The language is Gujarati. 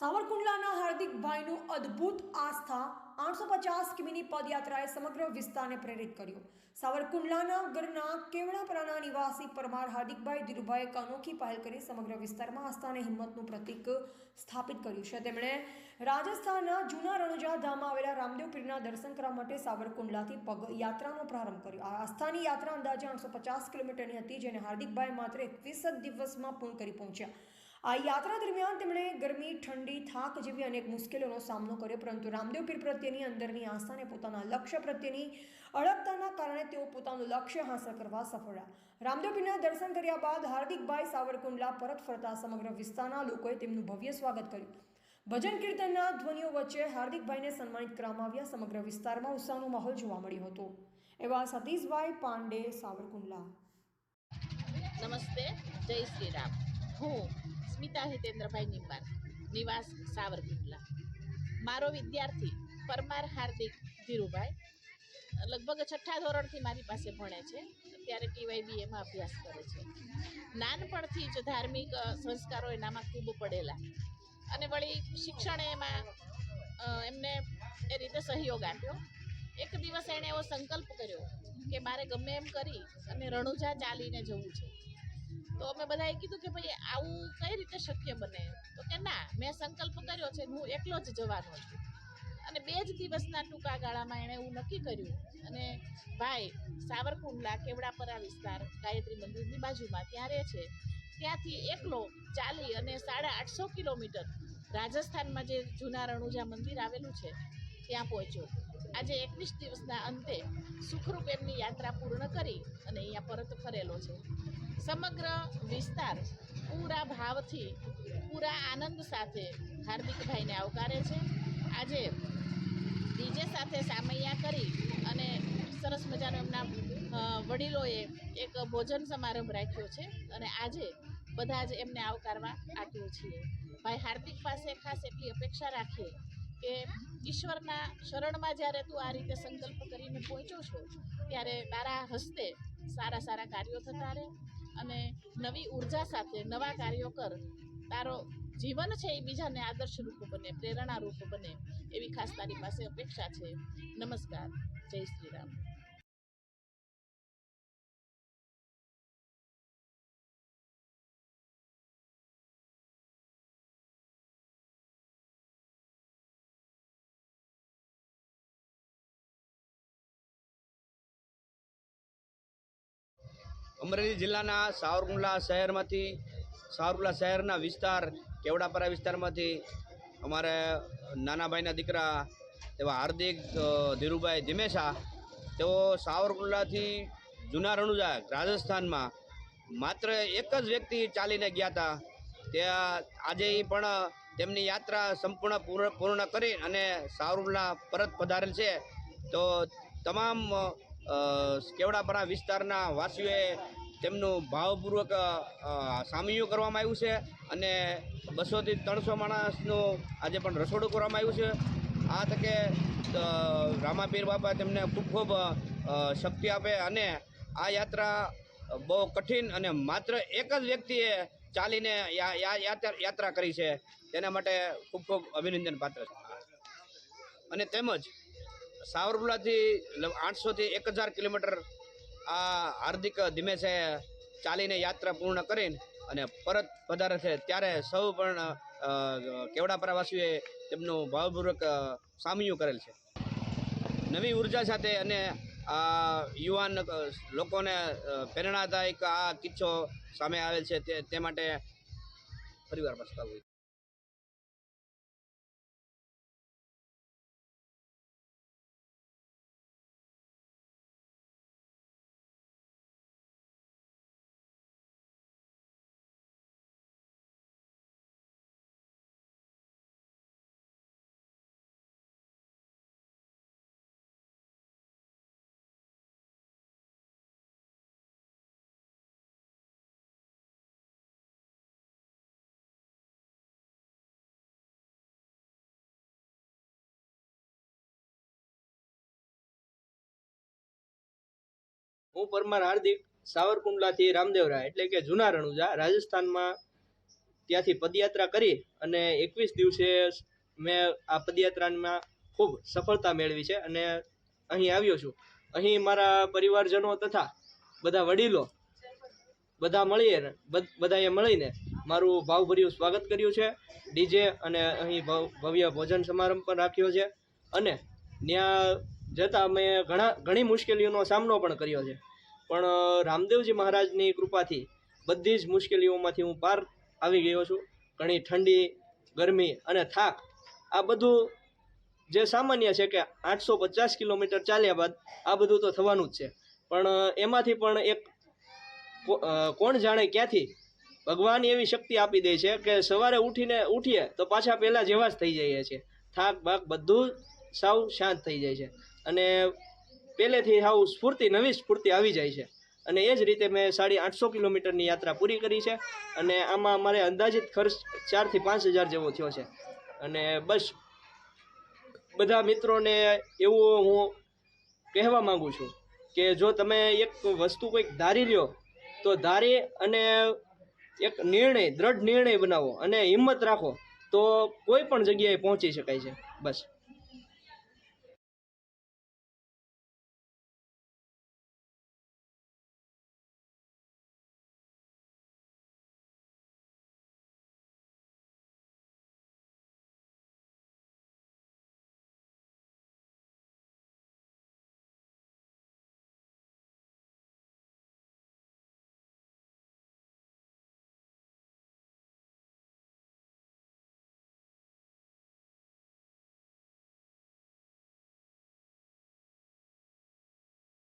સાવરકુંડલાના હાર્દિકભાઈનું અદ્ભુત આસ્થા આઠસો પચાસ કિમીની પદયાત્રાએ સમગ્ર વિસ્તારને પ્રેરિત કર્યો. સાવરકુંડલાના ગરના કેવડાપરાના નિવાસી પરમાર હાર્દિકભાઈ ધીરુભાઈ એક અનોખી પહેલ કરી સમગ્ર વિસ્તારમાં આસ્થા અને હિંમતનું પ્રતીક સ્થાપિત કર્યું છે. તેમણે રાજસ્થાનના જૂના રણુજા ધામમાં આવેલા રામદેવ દર્શન કરવા માટે સાવરકુંડલાથી પગ યાત્રાનો પ્રારંભ કર્યો. આ આસ્થાની યાત્રા અંદાજે આઠસો પચાસ કિલોમીટરની હતી, જેને હાર્દિકભાઈ માત્ર એકવીસ દિવસમાં પૂર્ણ કરી પહોંચ્યા. આ યાત્રા દરમિયાન તેમણે ગરમી ઠંડી થાક જેવી અનેક મુશ્કેલીઓનો સામનો કર્યો પરંતુ રામદેવ પીર પ્રત્યેની અંદરની આસ્થાને પોતાના લક્ષ્ય પ્રત્યેની અડગતાના કારણે તેઓ પોતાનું લક્ષ્ય હાંસલ કરવા સફળ રહ્યા. રામદેવ પીરના દર્શન કર્યા બાદ હાર્દિકભાઈ સાવરકુંડલા પરત ફરતા સમગ્ર વિસ્તારના લોકોએ તેમનું ભવ્ય સ્વાગત કર્યું. ભજન કીર્તનના ધ્વનિઓ વચ્ચે હાર્દિકભાઈને સન્માનિત કરવામાં આવ્યા. સમગ્ર વિસ્તારમાં ઉત્સાહનો માહોલ જોવા મળ્યો હતો. એવા સતીશભાઈ પાંડે સાવરકુંડલા. નમસ્તે જય શ્રી રામ. હું સ્મિતા હિતેન્દ્રભાઈ નિંબાર, નિવાસ સાવરકુંડલા. મારો વિદ્યાર્થી પરમાર હાર્દિક ધીરુભાઈ, લગભગ છઠ્ઠા ધોરણથી મારી પાસે ભણે છે, અત્યારે ટીવાય બી એમાં અભ્યાસ કરે છે. નાનપણથી જ ધાર્મિક સંસ્કારો એનામાં ખૂબ પડેલા. અને વળી શિક્ષણે એમાં એમને એ રીતે સહયોગ આપ્યો. એક દિવસ એણે એવો સંકલ્પ કર્યો કે મારે ગમે એમ કરી અને રણુજા ચાલીને જવું છે. તો અમે બધાએ કીધું કે ભાઈ, આવું કઈ રીતે શક્ય બને? તો કે ના, મેં સંકલ્પ કર્યો છે, હું એકલો જ જવાનો છું. અને બે જ દિવસના ટૂંકા ગાળામાં એણે એવું નક્કી કર્યું. અને ભાઈ, સાવરકુંડલા, કેવડાપરા વિસ્તાર, ગાયત્રી મંદિરની બાજુમાં ત્યાં રહે છે. ત્યાંથી એકલો ચાલી અને સાડા આઠસો કિલોમીટર રાજસ્થાનમાં જે જૂના રણુજા મંદિર આવેલું છે, ત્યાં પહોંચ્યો. આજે એકવીસ દિવસના અંતે સુખરૂપ એમની યાત્રા પૂર્ણ કરી અને અહીંયા પરત ફરેલો છે. સમગ્ર વિસ્તાર પૂરા ભાવથી, પૂરા આનંદ સાથે હાર્દિકભાઈને આવકારે છે. આજે ડીજે સાથે સામૈયા કરી અને સરસ મજાનો એમના વડીલોએ એક ભોજન સમારંભ રાખ્યો છે અને આજે બધા જ એમને આવકારવા આપ્યું છીએ. ભાઈ હાર્દિક પાસે ખાસ એટલી અપેક્ષા રાખીએ કે ઈશ્વરના શરણમાં જ્યારે તું આ રીતે સંકલ્પ કરીને પહોંચ્યો છો, ત્યારે તારા હસ્તે સારા સારા કાર્યો થતા રહે. અને નવી ઊર્જા સાથે નવા કાર્યો કર. તારો જીવન છે એ બીજાને આદર્શ રૂપ બને પ્રેરણા રૂપ બને, એવી ખાસ તારી પાસે અપેક્ષા છે. નમસ્કાર. જય શ્રી રામ. અમરેલી જિલ્લાના સાવરકુંડલા શહેરમાંથી, સાવરકુંડલા શહેરના વિસ્તાર, કેવડાપરા વિસ્તારમાંથી અમારે નાનાભાઈના દીકરા એવા હાર્દિક ધીરુભાઈ ધીમેશા, તેઓ સાવરકુંડલાથી જૂના રણુજા રાજસ્થાનમાં માત્ર એક જ વ્યક્તિ ચાલીને ગયા હતા. ત્યાં આજે પણ તેમની યાત્રા સંપૂર્ણ પૂર્ણ કરી અને સાવરકુંડલા પરત પધારેલ છે. તો તમામ કેવડાપરા વિસ્તારના વાસીઓએ તેમનું ભાવપૂર્વક અ, કરવામાં આવ્યું છે અને બસોથી ત્રણસો માણસનું આજે પણ રસોડું કરવામાં આવ્યું છે. આ તકે રામાપીર બાપા તેમને ખૂબ ખૂબ શક્તિ આપે અને આ યાત્રા બહુ કઠિન અને માત્ર એક જ વ્યક્તિએ ચાલીને યાત્રા કરી છે. તેના માટે ખૂબ ખૂબ અભિનંદન પાત્ર છે. અને તેમજ સાવરકુંડલાથી આઠસોથી એક હજાર કિલોમીટર આ હાર્દિક ધીમેશે ચાલીને યાત્રા પૂર્ણ કરીને અને પરત પધારે છે ત્યારે સૌ પણ કેવડા પ્રવાસીઓએ તેમનું ભાવપૂર્વક સામયું કરેલ છે. નવી ઊર્જા સાથે અને આ યુવાન લોકોને પ્રેરણાદાયક આ કિસ્સો સામે આવેલ છે તે માટે પરિવાર પ્રસ્તાવ હું પરમાર હાર્દિક સાવરકુંડલાથી રામદેવરા, એટલે કે જૂના રણુજા રાજસ્થાનમાં ત્યાંથી પદયાત્રા કરી અને એકવીસ દિવસે મેં આ પદયાત્રામાં ખૂબ સફળતા મેળવી છે અને અહીં આવ્યો છું. અહીં મારા પરિવારજનો તથા બધા વડીલો બધા મળીએ બધાએ મળીને મારું ભાવભર્યું સ્વાગત કર્યું છે. ડીજે અને અહીં ભવ- ભવ્ય ભોજન સમારંભ પણ રાખ્યો છે. અને ત્યાં જતાં મેં ઘણા, ઘણી મુશ્કેલીઓનો સામનો પણ કર્યો છે. પણ રામદેવજી મહારાજની કૃપાથી બધી જ મુશ્કેલીઓમાંથી હું પાર આવી ગયો છું. ઘણી ઠંડી, ગરમી અને થાક, આ બધું જે સામાન્ય છે કે આઠસો પચાસ કિલોમીટર ચાલ્યા બાદ આ બધું તો થવાનું જ છે. પણ એમાંથી પણ એક કોણ જાણે ક્યાંથી ભગવાન એવી શક્તિ આપી દે છે કે સવારે ઉઠીને ઉઠીએ તો પાછા પહેલાં જેવા જ થઈ જઈએ છીએ. થાક ભાગ બધું સાવ શાંત થઈ જાય છે. અને પહેલેથી સાવ સ્ફૂર્તિ, નવી સ્ફૂર્તિ આવી જાય છે. અને એ જ રીતે મેં સાડી આઠસો કિલોમીટરની યાત્રા પૂરી કરી છે. અને આમાં મારે અંદાજિત ખર્ચ ચારથી પાંચ હજાર જેવો થયો છે. અને બસ, બધા મિત્રોને એવું હું કહેવા માગું છું કે જો તમે એક વસ્તુ કોઈક ધારી લ્યો, તો ધારી અને એક નિર્ણય, દ્રઢ નિર્ણય બનાવો અને હિંમત રાખો તો કોઈ પણ જગ્યાએ પહોંચી શકાય છે. બસ.